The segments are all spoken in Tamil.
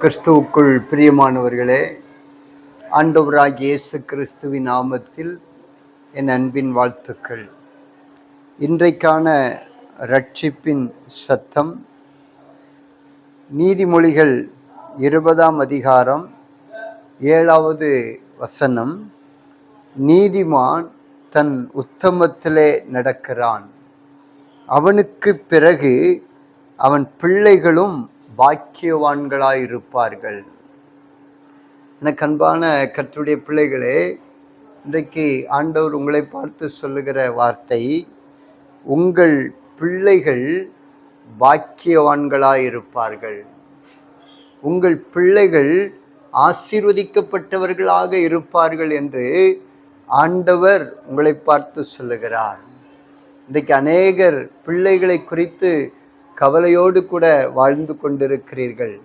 கிறிஸ்துவுக்குள் பிரியமானவர்களே ஆண்டவராக இயேசு கிறிஸ்துவின் நாமத்தில் என் அன்பின் வாழ்த்துக்கள். இன்றைக்கான ரட்சிப்பின் சத்தம் நீதிமொழிகள் இருபதாம் அதிகாரம் ஏழாவது வசனம். நீதிமான் தன் உத்தமத்திலே நடக்கிறான். அவனுக்கு பிறகு அவன் பிள்ளைகளும் பாக்கியவான்களாயிருப்பார்கள். எனக்கு அன்பான கற்றுடைய பிள்ளைகளே இன்றைக்கு ஆண்டவர் உங்களை பார்த்து சொல்லுகிற வார்த்தை உங்கள் பிள்ளைகள் பாக்கியவான்களாயிருப்பார்கள். உங்கள் பிள்ளைகள் ஆசீர்வதிக்கப்பட்டவர்களாக இருப்பார்கள் என்று ஆண்டவர் உங்களை பார்த்து சொல்லுகிறார். இன்றைக்கு அநேகர் பிள்ளைகளை குறித்து கவலையோடு கூட வாழ்ந்து கொண்டிருக்கிறீர்கள்.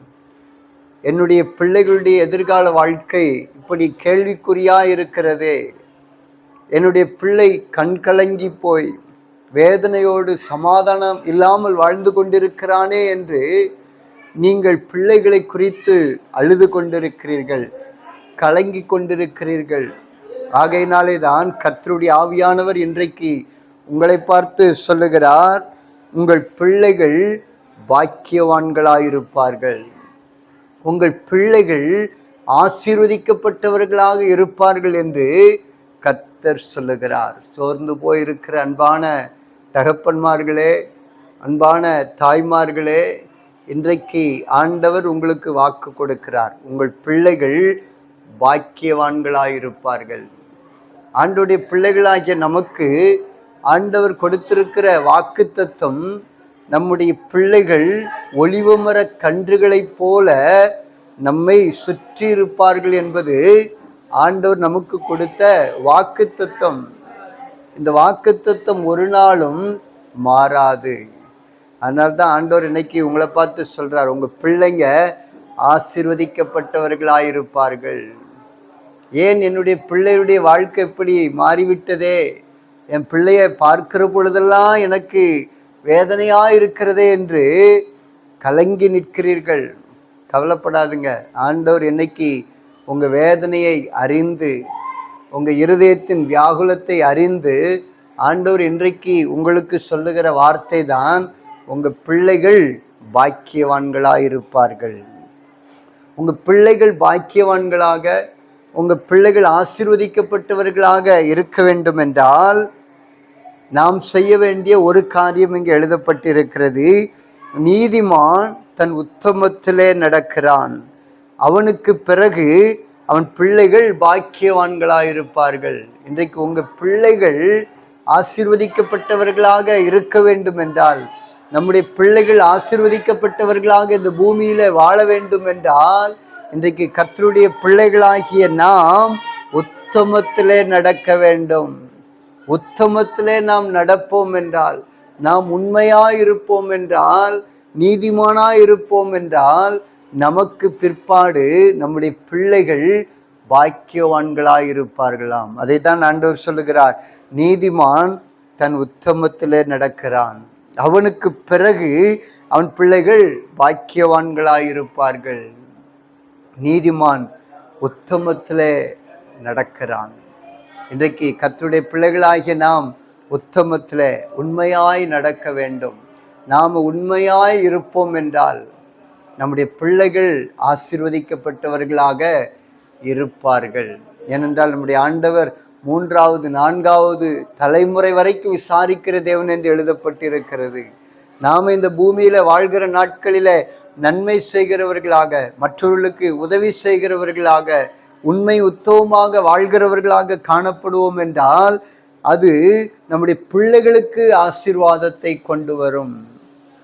என்னுடைய பிள்ளைகளுடைய எதிர்கால வாழ்க்கை இப்படி கேள்விக்குறியா இருக்கிறதே. என்னுடைய பிள்ளை கண்கலங்கி போய் வேதனையோடு சமாதானம் இல்லாமல் வாழ்ந்து கொண்டிருக்கிறானே என்று நீங்கள் பிள்ளைகளை குறித்து அழுது கொண்டிருக்கிறீர்கள் கலங்கி கொண்டிருக்கிறீர்கள். ஆகையினாலே தான் கர்த்தருடைய ஆவியானவர் இன்றைக்கு உங்களை பார்த்து சொல்லுகிறார் உங்கள் பிள்ளைகள் பாக்கியவான்களாயிருப்பார்கள். உங்கள் பிள்ளைகள் ஆசீர்வதிக்கப்பட்டவர்களாக இருப்பார்கள் என்று கர்த்தர் சொல்லுகிறார். சோர்ந்து போயிருக்கிற அன்பான தகப்பன்மார்களே அன்பான தாய்மார்களே இன்றைக்கு ஆண்டவர் உங்களுக்கு வாக்கு கொடுக்கிறார். உங்கள் பிள்ளைகள் பாக்கியவான்களாயிருப்பார்கள். ஆண்டுடைய பிள்ளைகளாகிய நமக்கு ஆண்டவர் கொடுத்திருக்கிற வாக்கு தத்துவம் நம்முடைய பிள்ளைகள் ஒளிவுமர கன்றுகளைப் போல நம்மை சுற்றி இருப்பார்கள் என்பது ஆண்டவர் நமக்கு கொடுத்த வாக்கு தத்துவம் இந்த வாக்கு தத்துவம் ஒரு நாளும் மாறாது. அதனால தான் ஆண்டவர் இன்னைக்கு உங்களை பார்த்து சொல்றார் உங்க பிள்ளைங்க ஆசிர்வதிக்கப்பட்டவர்களாயிருப்பார்கள். ஏன் என்னுடைய பிள்ளையுடைய வாழ்க்கை இப்படி மாறிவிட்டதே? என் பிள்ளையை பார்க்கிற பொழுதெல்லாம் எனக்கு வேதனையா இருக்கிறதே என்று கலங்கி நிற்கிறீர்கள். கவலைப்படாதுங்க. ஆண்டவர் என்னைக்கு உங்க வேதனையை அறிந்து உங்க இருதயத்தின் வியாகுலத்தை அறிந்து ஆண்டவர் இன்றைக்கு உங்களுக்கு சொல்லுகிற வார்த்தை தான் உங்க பிள்ளைகள் பாக்கியவான்களாக இருப்பார்கள் உங்க பிள்ளைகள் பாக்கியவான்களாக உங்கள் பிள்ளைகள் ஆசிர்வதிக்கப்பட்டவர்களாக இருக்க வேண்டும் என்றால் நாம் செய்ய வேண்டிய ஒரு காரியம் இங்கே எழுதப்பட்டிருக்கிறது. நீதிமான் தன் உத்தமத்திலே நடக்கிறான். அவனுக்கு பிறகு அவன் பிள்ளைகள் பாக்கியவான்களாயிருப்பார்கள். இன்றைக்கு உங்கள் பிள்ளைகள் ஆசிர்வதிக்கப்பட்டவர்களாக இருக்க வேண்டும் என்றால் நம்முடைய பிள்ளைகள் ஆசிர்வதிக்கப்பட்டவர்களாக இந்த பூமியில வாழ வேண்டும் என்றால் இன்றைக்கு கர்த்தருடைய பிள்ளைகளாகிய நாம் உத்தமத்திலே நடக்க வேண்டும். உத்தமத்திலே நாம் நடப்போம் என்றால் நாம் உண்மையாயிருப்போம் என்றால் நீதிமானாயிருப்போம் என்றால் நமக்கு பிற்பாடு நம்முடைய பிள்ளைகள் பாக்கியவான்களாய் இருப்பார்களாம் அதை தான் ஆண்டவர் சொல்லுகிறார். நீதிமான் தன் உத்தமத்திலே நடக்கிறான். அவனுக்கு பிறகு அவன் பிள்ளைகள் பாக்கியவான்களாய் இருப்பார்கள் நீதிமான் உத்தமத்திலே நடக்கிறான். இன்றைக்கு கத்துடைய பிள்ளைகளாகிய நாம் உத்தமத்தில் உண்மையாய் நடக்க வேண்டும். நாம் உண்மையாய் இருப்போம் என்றால் நம்முடைய பிள்ளைகள் ஆசீர்வதிக்கப்பட்டவர்களாக இருப்பார்கள். ஏனென்றால் நம்முடைய ஆண்டவர் மூன்றாவது நான்காவது தலைமுறை வரைக்கும் விசாரிக்கிற தேவன் என்று எழுதப்பட்டிருக்கிறது. நாம் இந்த பூமியில் வாழ்கிற நாட்களில் நன்மை செய்கிறவர்களாக மற்றவர்களுக்கு உதவி செய்கிறவர்களாக உண்மை உத்தவமாக வாழ்கிறவர்களாக காணப்படுவோம் என்றால் அது நம்முடைய பிள்ளைகளுக்கு ஆசீர்வாதத்தை கொண்டு வரும்.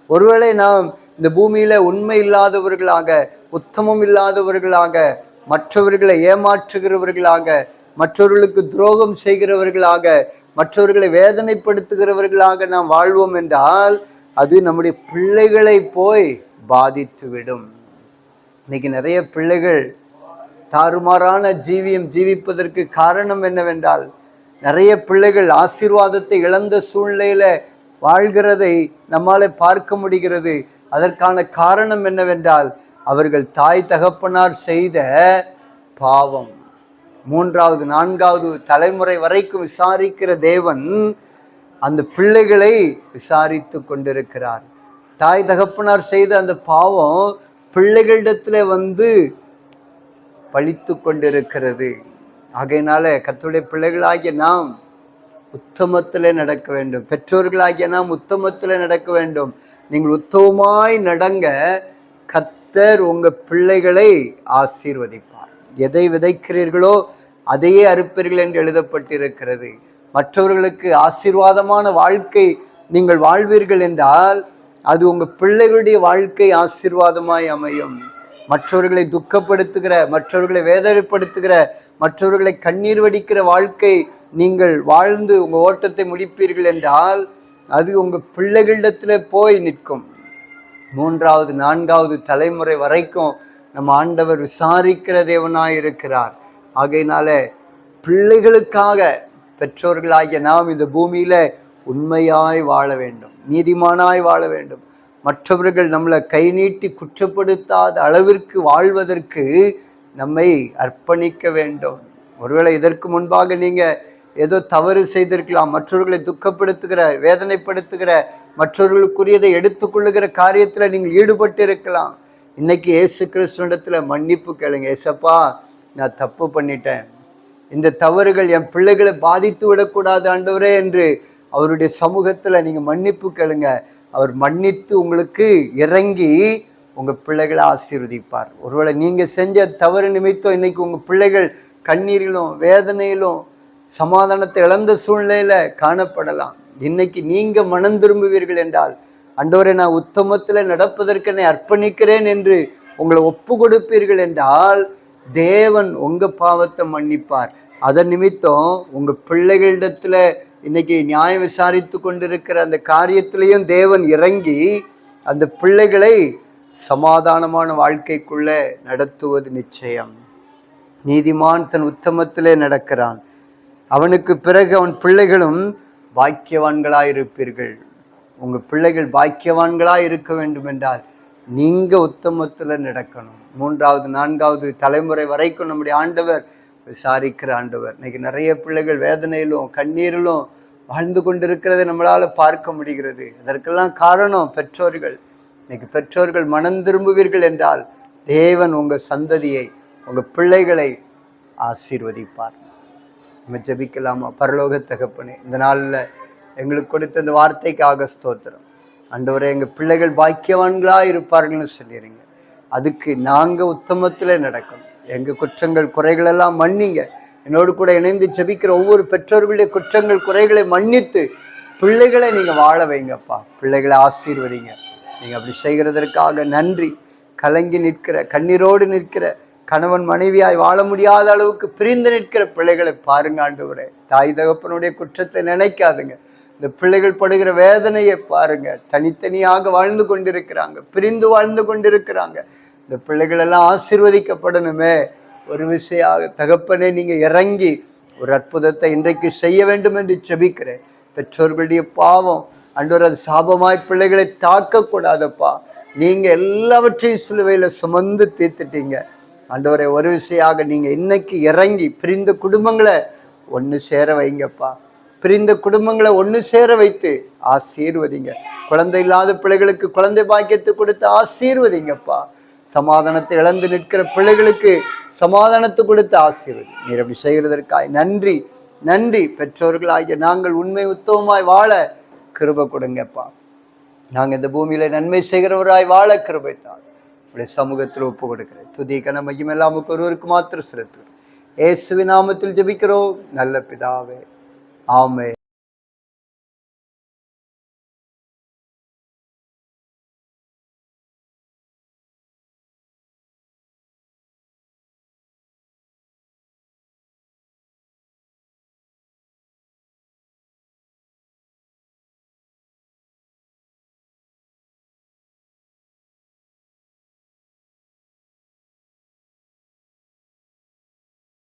ஒருவேளை நாம் இந்த பூமியில உண்மை இல்லாதவர்களாக உத்தமம் இல்லாதவர்களாக மற்றவர்களை ஏமாற்றுகிறவர்களாக மற்றவர்களுக்கு துரோகம் செய்கிறவர்களாக மற்றவர்களை வேதனைப்படுத்துகிறவர்களாக நாம் வாழ்வோம் என்றால் அது நம்முடைய பிள்ளைகளை போய் பாதித்துவிடும். இன்னைக்கு நிறைய பிள்ளைகள் தாறுமாறான ஜீவியம் ஜீவிப்பதற்கு காரணம் என்னவென்றால் நிறைய பிள்ளைகள் ஆசீர்வாதத்தை இழந்த சூழ்நிலையில் வாழ்கிறதை நம்மால் பார்க்க முடிகிறது. அதற்கான காரணம் என்னவென்றால் அவர்கள் தாய் தகப்பனார் செய்த பாவம். மூன்றாவது நான்காவது தலைமுறை வரைக்கும் விசாரிக்கிற தேவன் அந்த பிள்ளைகளை விசாரித்து கொண்டிருக்கிறார். தாய் தகப்பனார் செய்த அந்த பாவம் பிள்ளைகளிடத்தில் வந்து பழித்து கொண்டிருக்கிறது ஆகையினால கத்துடைய பிள்ளைகளாகிய நாம் உத்தமத்தில் நடக்க வேண்டும். பெற்றோர்களாகிய நாம் உத்தமத்தில் நடக்க வேண்டும். நீங்கள் உத்தமமாய் நடங்க. கத்தர் உங்கள் பிள்ளைகளை ஆசீர்வதிப்பார். எதை விதைக்கிறீர்களோ அதையே அறுப்பீர்கள் என்று எழுதப்பட்டிருக்கிறது. மற்றவர்களுக்கு ஆசீர்வாதமான வாழ்க்கை நீங்கள் வாழ்வீர்கள் என்றால் அது உங்கள் பிள்ளைகளுடைய வாழ்க்கை ஆசீர்வாதமாய் அமையும். மற்றவர்களை துக்கப்படுத்துகிற மற்றவர்களை வேதனைப்படுத்துகிற மற்றவர்களை கண்ணீர் வடிக்கிற வாழ்க்கை நீங்கள் வாழ்ந்து உங்கள் ஓட்டத்தை முடிப்பீர்கள் என்றால் அது உங்கள் பிள்ளைகளிடத்தில் போய் நிற்கும். மூன்றாவது நான்காவது தலைமுறை வரைக்கும் நம்ம ஆண்டவர் விசாரிக்கிற தேவனாய் இருக்கிறார் ஆகையினால பிள்ளைகளுக்காக பெற்றோர்களாகிய நாம் இந்த பூமியில் உண்மையாய் வாழ வேண்டும் நீதிமானாய் வாழ வேண்டும். மற்றவர்கள் நம்மளை கை நீட்டி குற்றப்படுத்தாத அளவிற்கு வாழ்வதற்கு நம்மை அர்ப்பணிக்க வேண்டும். ஒருவேளை இதற்கு முன்பாக நீங்கள் ஏதோ தவறு செய்திருக்கலாம் மற்றவர்களை துக்கப்படுத்துகிற வேதனைப்படுத்துகிற மற்றவர்களுக்குரியதை எடுத்துக்கொள்ளுகிற காரியத்தில் நீங்கள் ஈடுபட்டு இருக்கலாம் இன்னைக்கு ஏசு கிறிஸ்துவனிடத்துல மன்னிப்பு கேளுங்க. ஏசப்பா நான் தப்பு பண்ணிட்டேன். இந்த தவறுகள் என் பிள்ளைகளை பாதித்து விடக்கூடாது ஆண்டவரே என்று அவருடைய சமூகத்தில் நீங்கள் மன்னிப்பு கேளுங்க. அவர் மன்னித்து உங்களுக்கு இறங்கி உங்கள் பிள்ளைகளை ஆசீர்வதிப்பார். ஒருவேளை நீங்கள் செஞ்ச தவறு நிமித்தம் இன்னைக்கு உங்கள் பிள்ளைகள் கண்ணீரிலும் வேதனையிலும் சமாதானத்தை இழந்த சூழ்நிலையில் காணப்படலாம். இன்னைக்கு நீங்கள் மனம் திரும்புவீர்கள் என்றால் அண்டவரை நான் உத்தமத்தில் நடப்பதற்கு என்னை அர்ப்பணிக்கிறேன் என்று உங்களை ஒப்பு கொடுப்பீர்கள் என்றால் தேவன் உங்கள் பாவத்தை மன்னிப்பார். அதன் நிமித்தம் உங்கள் பிள்ளைகளிடத்துல இன்னைக்கு நியாயம் விசாரித்து கொண்டிருக்கிற அந்த காரியத்திலையும் தேவன் இறங்கி அந்த பிள்ளைகளை சமாதானமான வாழ்க்கைக்குள்ள நடத்துவது நிச்சயம். நீதிமான் தன் உத்தமத்திலே நடக்கிறான். அவனுக்கு பிறகு அவன் பிள்ளைகளும் பாக்கியவான்களாயிருப்பீர்கள். இருப்பீர்கள் பிள்ளைகள் பாக்கியவான்களாக இருக்க வேண்டும் என்றால் நீங்கள் உத்தமத்தில் நடக்கணும். மூன்றாவது நான்காவது தலைமுறை வரைக்கும் நம்முடைய ஆண்டவர் விசாரிக்கிற ஆண்டவர். இன்னைக்கு நிறைய பிள்ளைகள் வேதனையிலும் கண்ணீரிலும் வாழ்ந்து கொண்டிருக்கிறதை நம்மளால் பார்க்க முடிகிறது. அதற்கெல்லாம் காரணம் பெற்றோர்கள். இன்னைக்கு பெற்றோர்கள் மனம் திரும்புவீர்கள் என்றால் தேவன் உங்கள் சந்ததியை உங்கள் பிள்ளைகளை ஆசீர்வதிப்பார். நம்ம ஜபிக்கலாமா? பரலோக தகப்பனே இந்த நாளில் எங்களுக்கு கொடுத்த இந்த வார்த்தைக்காக ஸ்தோத்திரம். ஆண்டவரே எங்கள் பிள்ளைகள் பாக்கியவான்களாக இருப்பார்கள்னு சொல்லிடுங்க அதுக்கு நாங்கள் உத்தமத்தில் நடக்கணும். எங்கள் குற்றங்கள் குறைகளெல்லாம் மன்னிங்க. என்னோடு கூட இணைந்து ஜெபிக்கிற ஒவ்வொரு பெற்றோர்களுடைய குற்றங்கள் குறைகளை மன்னித்து பிள்ளைகளை நீங்கள் வாழ வைங்கப்பா. பிள்ளைகளை ஆசீர்வதிங்க. நீங்கள் அப்படி செய்கிறதற்காக நன்றி. கலங்கி நிற்கிற கண்ணீரோடு நிற்கிற கணவன் மனைவியாய் வாழ முடியாத அளவுக்கு பிரிந்து நிற்கிற பிள்ளைகளை பாருங்க ஆண்டவரே. தாய் தகப்பனுடைய குற்றத்தை நினைக்காதுங்க. இந்த பிள்ளைகள் படுகிற வேதனையை பாருங்க. தனித்தனியாக வாழ்ந்து கொண்டிருக்கிறாங்க. பிரிந்து வாழ்ந்து கொண்டிருக்கிறாங்க. இந்த பிள்ளைகளெல்லாம் ஆசிர்வதிக்கப்படணுமே. ஆசீர்வதிக்கப்படணுமே ஒரு விஷயாக தகப்பனே நீங்கள் இறங்கி ஒரு அற்புதத்தை இன்றைக்கு செய்ய வேண்டும் என்று செபிக்கிறேன் பெற்றோர்களுடைய பாவம் அன்றொரு அது சாபமாய் பிள்ளைகளை தாக்கக்கூடாதப்பா. நீங்கள் எல்லாவற்றையும் சிலுவையில் சுமந்து தீர்த்துட்டீங்க. அன்றவரை ஒரு விஷயாக நீங்கள் இன்னைக்கு இறங்கி பிரிந்த குடும்பங்களை ஒன்று சேர வைங்கப்பா. பிரிந்த குடும்பங்களை ஒன்று சேர வைத்து ஆசீர்வதிங்க. குழந்தை இல்லாத பிள்ளைகளுக்கு குழந்தை பாக்கியத்தை கொடுத்து ஆசீர்வதிங்கப்பா. சமாதானத்தை இழந்து நிற்கிற பிள்ளைகளுக்கு சமாதானத்தை கொடுத்து ஆசீர்வதி நீர் அப்படி செய்கிறதற்காய் நன்றி நன்றி. பெற்றோர்களாகிய நாங்கள் உண்மை உத்தவமாய் வாழ கிருபை கொடுங்கப்பா. நாங்கள் இந்த பூமியில நன்மை செய்கிறவராய் வாழ கிருபை தான் உடைய சமூகத்தில் ஒப்பு கொடுக்கிறேன். துதி கனமையும் எல்லாமுக்கு ஒருவருக்கு மாத்திரம் செலுத்துகிறோம். இயேசுவின் நாமத்தில் ஜெபிக்கிறோம். நல்ல பிதாவே. ஆமே